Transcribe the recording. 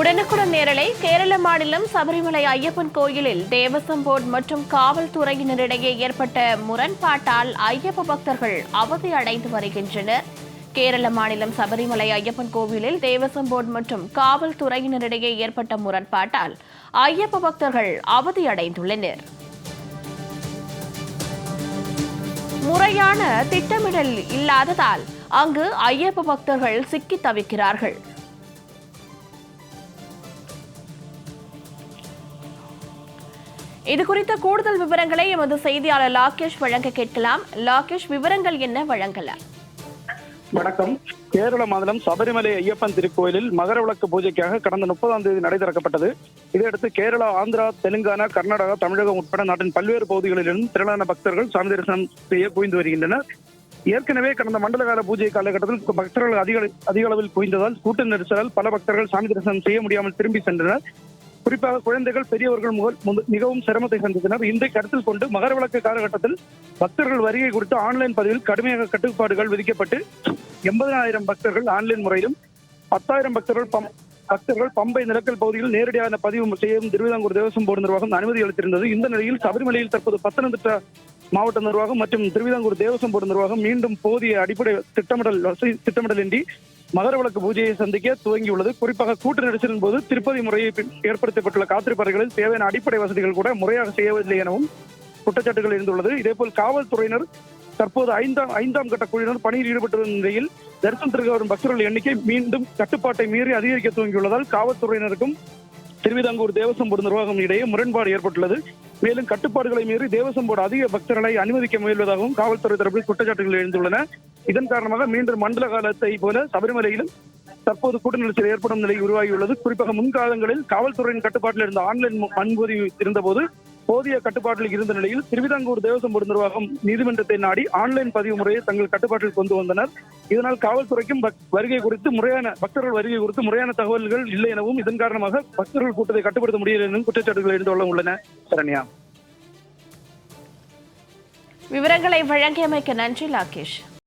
உடனுக்குடன் நேரலை கேரள மாநிலம் சபரிமலை ஐயப்பன் கோயிலில் தேவசம் போர்டு மற்றும் காவல்துறையினரிடையே ஏற்பட்ட முரண்பாட்டால் ஐயப்ப பக்தர்கள் அவதி அடைந்து வருகின்றனர். கேரள மாநிலம் சபரிமலை ஐயப்பன் கோவிலில் தேவசம் போர்டு மற்றும் காவல்துறையினரிடையே ஏற்பட்ட முரண்பாட்டால் ஐயப்ப பக்தர்கள் அவதி அடைந்துள்ளனர். முறையான திட்டமிடல் இல்லாததால் அங்கு ஐயப்ப பக்தர்கள் சிக்கி தவிக்கிறார்கள். இது குறித்த கூடுதல் விவரங்களை எமது செய்தியாளர் லாகேஷ் வழங்க கேட்கலாம். லாகேஷ் விவரங்கள் என்ன? வழங்கலாம் வணக்கம். கேரள மாநிலம் சபரிமலை ஐயப்பன் திருக்கோயிலில் மகர விளக்கு பூஜைக்காக கடந்த முப்பதாம் தேதி நடை திறக்கப்பட்டது. இதையடுத்து கேரளா ஆந்திரா தெலுங்கானா கர்நாடகா தமிழகம் உட்பட நாட்டின் பல்வேறு பகுதிகளிலிருந்து திரளான பக்தர்கள் சாமி தரிசனம் செய்ய குவிந்து வருகின்றனர். ஏற்கனவே கடந்த மண்டல கால பூஜை காலகட்டத்தில் பக்தர்கள் அதிக அதிக அளவில் குவிந்ததால் கூட்ட நெரிசலால் பல பக்தர்கள் சாமி தரிசனம் செய்ய முடியாமல் திரும்பி சென்றனர். குறிப்பாக குழந்தைகள் பெரியவர்கள் முக- மிகவும் சிரமத்தை சந்தித்தனர். இன்றை கருத்தில் கொண்டு மகர விளக்கு காலகட்டத்தில் பக்தர்கள் வருகை குறித்து ஆன்லைன் பதிவில் கடுமையாக கட்டுப்பாடுகள் விதிக்கப்பட்டு எண்பதாயிரம் பக்தர்கள் ஆன்லைன் முறையிலும் பத்தாயிரம் பக்தர்கள் பம்- பக்தர்கள் பம்பை நிலக்கல் பகுதியில் நேரடியான பதிவு செய்யும் திருவிதாங்கூர் தேவசம் போர்டு நிர்வாகம் அனுமதி அளித்திருந்தது. இந்த நிலையில் சபரிமலையில் தற்போது பத்தனந்திட்டா மாவட்ட நிர்வாகம் மற்றும் திருவிதாங்கூர் தேவசம் போர்டு நிர்வாகம் மீண்டும் போதிய அடிப்படை திட்டமிடல் வசதி திட்டமிடலின்றி மகர விளக்கு பூஜையை சந்திக்க துவங்கியுள்ளது. குறிப்பாக கூட்ட நெரிசலின் போது திருப்பதி முறையை ஏற்படுத்தப்பட்டுள்ள காத்திருப்பாளர்களில் தேவையான அடிப்படை வசதிகள் கூட முறையாக செய்யவில்லை எனவும் குற்றச்சாட்டுகள் இருந்துள்ளது இதேபோல் காவல்துறையினர் தற்போது ஐந்தாம் ஐந்தாம் கட்ட குழுவினர் பணியில் ஈடுபட்டு நிலையில் தரிசனத்திற்கு வரும் பக்தர்கள் எண்ணிக்கை மீண்டும் கட்டுப்பாட்டை மீறி அதிகரிக்க துவங்கியுள்ளதால் காவல்துறையினருக்கும் திருவிதாங்கூர் தேவசம் போர்டு நிர்வாகம் இடையே முரண்பாடு ஏற்பட்டுள்ளது. மேலும் கட்டுப்பாடுகளை மீறி தேவசம் போர்டு அதிக பக்தர்களை அனுமதிக்க முயல்வதாகவும் காவல்துறை தரப்பில் குற்றச்சாட்டுகள் எழுந்துள்ளன. இதன் காரணமாக மீண்டும் மண்டல காலத்தை போல சபரிமலையிலும் தற்போது கூட்ட நெரிசல் ஏற்படும் நிலை உருவாகியுள்ளது. குறிப்பாக முன்காலங்களில் காவல்துறையின் கட்டுப்பாட்டில் இருந்த ஆன்லைன் மு- அனுமதி இருந்தபோது போதிய கட்டுப்பாட்டில் இருந்த நிலையில் திருவிதாங்கூர் தேவசம் போர்டு நிர்வாகம் நீதிமன்றத்தை நாடி ஆன்லைன் பதிவு முறையை தங்கள் கட்டுப்பாட்டில் கொண்டு வந்தனர். இதனால் காவல்துறைக்கும் வருகை குறித்து முறையான பக்தர்கள் வருகை குறித்து முறையான தகவல்கள் இல்லை எனவும் இதன் காரணமாக பக்தர்கள் கூட்டத்தை கட்டுப்படுத்த முடியவில்லை எனவும் குற்றச்சாட்டுகள் எழுந்துள்ள உள்ளன. சரண்யா. விவரங்களை வழங்கியமைக்கு நன்றி லாகேஷ்.